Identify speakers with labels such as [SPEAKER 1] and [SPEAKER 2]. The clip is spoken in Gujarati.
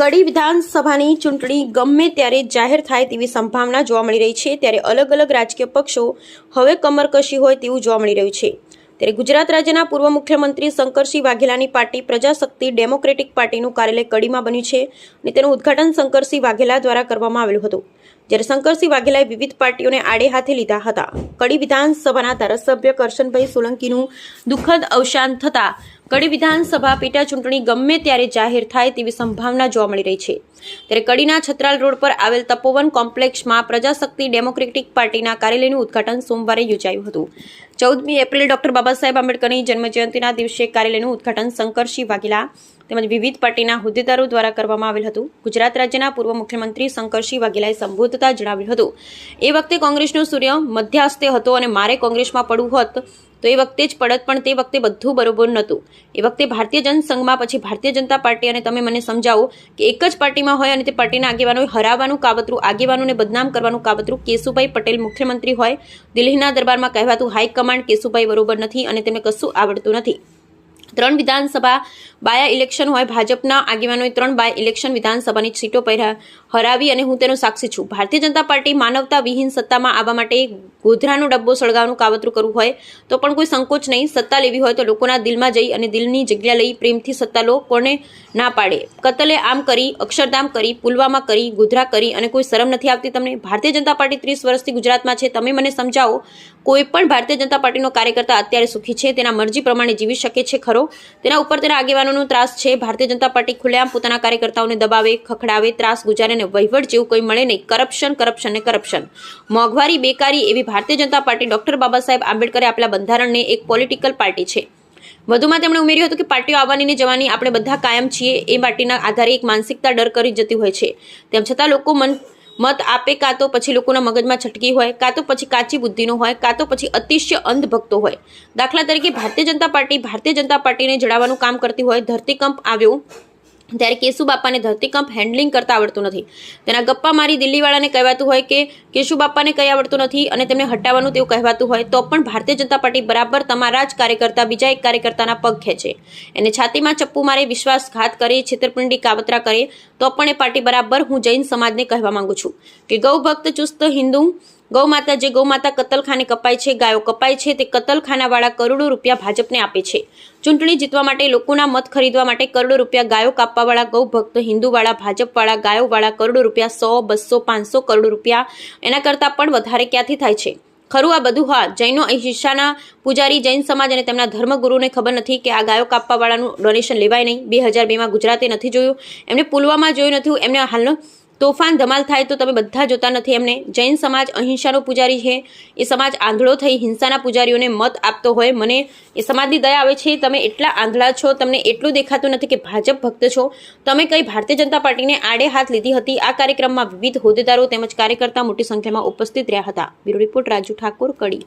[SPEAKER 1] કડી વિધાનસભાની ચૂંટણી ગમે ત્યારે જાહેર થાય તેવી સંભાવના જોવા મળી રહી છે. ત્યારે અલગ અલગ રાજકીય પક્ષો હવે કમરકશી હોય તેવું જોવા મળી રહ્યું છે. ત્યારે ગુજરાત રાજ્યના પૂર્વ મુખ્યમંત્રી શંકરસિંહ વાઘેલાની પાર્ટી પ્રજાશક્તિ ડેમોક્રેટિક પાર્ટીનું કાર્યાલય કડીમાં બન્યું છે અને તેનું ઉદ્ઘાટન શંકરસિંહ વાઘેલા દ્વારા કરવામાં આવેલું હતું. જ્યારે શંકરસિંહ વાઘેલાએ વિવિધ પાર્ટીઓને આડે હાથે લીધા હતા. કડી વિધાનસભાના ધારાસભ્ય કરશનભાઈ સોલંકીનું દુઃખદ અવસાન થતાં કડી વિધાનસભા પેટા ચૂંટણી ગમે ત્યારે જાહેર થાય તેવી સંભાવના જોવા મળી રહી છે. ત્યારે કડીના છત્રાલ રોડ પર આવેલ તપોવન કોમ્પ્લેક્ષમાં પ્રજાશક્તિ ડેમોક્રેટિક પાર્ટીના કાર્યાલયનું ઉદઘાટન સોમવારે યોજાયું હતું. ચૌદમી એપ્રિલ ડોક્ટર બાબા સાહેબ આંબેડકરની જન્મજયંતિના દિવસે કાર્યાલયનું ઉદઘાટન શંકરસિંહ વાઘેલા તેમજ વિવિધ પાર્ટીના હોદ્દેદારો દ્વારા કરવામાં આવેલ હતું. ગુજરાત રાજ્યના પૂર્વ મુખ્યમંત્રી શંકરસિંહ વાઘેલાએ સંબોધતા જણાવ્યું હતું. એ વખતે કોંગ્રેસનો સૂર્ય મધ્યાસ્તે હતો અને મારે કોંગ્રેસમાં પડવું હોત તો એ વખતે જ પડત, પણ તે વખતે બધું બરોબર નહોતું. એ વખતે ભારતીય જનસંઘમાં, પછી ભારતીય જનતા પાર્ટી અને તમે મને સમજાવો કે એક જ પાર્ટીમાં હોય અને તે પાર્ટીના આગેવાનો હરાવવાનું કાવતરું, આગેવાનોને બદનામ કરવાનું કાવતરું કેશુભાઈ પટેલ મુખ્યમંત્રી હોય, દિલ્હીના દરબારમાં કહેવાતું હાઈકમાન્ડ કેશુભાઈ બરોબર નથી અને તેમને કશું આવડતું નથી. ત્રણ વિધાનસભા બાયા ઇલેક્શન હોય ભાજપના આગેવાનોએ ત્રણ બાય ઇલેક્શન વિધાનસભાની સીટો પર હરાવી અને હું તેનો સાક્ષી છું. ભારતીય જનતા પાર્ટી માનવતા વિહીન સત્તામાં આવવા માટે ગોધરાનો ડબ્બો સળગાવવાનું કાવતરું કરવું હોય તો પણ કોઈ સંકોચ નહીં. સત્તા લેવી હોય તો લોકોના દિલમાં જઈ અને દિલની જગ્યા લઈ પ્રેમથી સત્તા લો, કોને ના પાડે. કતલે આમ કરી, અક્ષરધામ કરી, પુલવામા કરી, ગોધરા કરી અને કોઈ શરમ નથી આવતી તમને. ભારતીય જનતા પાર્ટી ત્રીસ વર્ષથી ગુજરાતમાં છે. તમે મને સમજાવો, કોઈ પણ ભારતીય જનતા પાર્ટીનો કાર્યકર્તા અત્યારે સુખી છે? તેના મરજી પ્રમાણે જીવી શકે છે ખરો? તેના ઉપર તેના આગેવાનોનો ત્રાસ છે. ભારતીય જનતા પાર્ટી ખુલ્લેઆમ પોતાના કાર્યકર્તાઓને દબાવે, ખખડાવે, ત્રાસ ગુજારે અને વહીવટ જેવું કોઈ મળે નહીં. કરપ્શન કરપ્શન ને કરપ્શન. મોંઘવારી, બેકારી એવી ભારતીય જનતા પાર્ટી ડોક્ટર બાબા સાહેબ આંબેડકરે આપેલા બંધારણને એક પોલિટિકલ પાર્ટી છે. વધુમાં તેમણે ઉમેર્યું હતું કે પાર્ટીઓ આવવાની જવાની આપણે બધા કાયમ છીએ એ પાર્ટીના આધારે એક માનસિકતા ડર કરી જતી હોય છે. તેમ છતાં લોકો મન, મત આપે કાં તો પછી લોકોના મગજમાં છટકી હોય, કાં તો પછી કાચી બુદ્ધિનો હોય, કાં તો પછી અતિશય અંધભક્તો હોય. દાખલા તરીકે ભારતીય જનતા પાર્ટી ભારતીય જનતા પાર્ટીને જણાવવાનું કામ કરતી હોય, ધરતીકંપ આવ્યો ત્યારે કેશુબાપાને ધરતીકંપ હેન્ડલિંગ કરતા આવડતું નથી. તેના ગપ્પા મારી દિલ્હીવાળાને કહેવાતું હોય કે કેશુબાપાને કંઈ આવડતું નથી અને તેમને હટાવવાનું તેવું કહેવાતું હોય તો પણ ભારતીય જનતા પાર્ટી બરાબર તમારા જ કાર્યકર્તા, બીજા એક કાર્યકર્તાના પગ ખેંચે. એને છાતીમાં ચપ્પુ મારે વિશ્વાસઘાત કરે, છેતરપિંડી કાવતરા કરે, તો પણ એ પાર્ટી બરાબર હું જૈન સમાજને કહેવા માંગુ છું. કે ગૌ ભક્ત ચુસ્ત હિન્દુ, ગૌ માતા જે ગૌમાતા કતલખાને કપાય છે, ગાયો કપાય છે, તે કતલખાનાવાળા કરોડો રૂપિયા ભાજપને આપે છે. ચૂંટણી જીતવા માટે, લોકોના મત ખરીદવા માટે કરોડો રૂપિયા ગાયો કાપવાવાળા ગૌ ભક્ત હિન્દુવાળા, ભાજપવાળા ગાયોવાળા કરોડો રૂપિયા, સો, બસો, પાંચસો કરોડ રૂપિયા એના કરતાં પણ વધારે ક્યાંથી થાય છે? ખરું આ બધું હા, જૈનો હિસ્સાના પૂજારી, જૈન સમાજ અને તેમના ધર્મગુરુને ખબર નથી કે આ ગાયો કાપવાવાળાનું ડોનેશન લેવાય નહીં. બે હજાર બેમાં ગુજરાતે નથી જોયું. એમને પુલવામા જોયું નથી. એમને હાલનો તોફાન ધમાલ થાય તો તમે બધા જોતા નથી એમને. જૈન સમાજ અહિંસાનો પૂજારી છે. એ સમાજ આંધળો થઈ હિંસાના પૂજારીઓને મત આપતો હોય. મને એ સમાજની દયા આવે છે. તમે એટલા આંધળા છો. તમને એટલું દેખાતું નથી કે ભાજપ ભક્ત છો. તમે કઈ ભારતીય જનતા પાર્ટીને આડે હાથ લીધી હતી. આ કાર્યક્રમમાં વિવિધ હોદ્દેદારો તેમજ કાર્યકર્તા મોટી સંખ્યામાં ઉપસ્થિત રહ્યા હતા. Bureau report Raju Thakor, Kadi.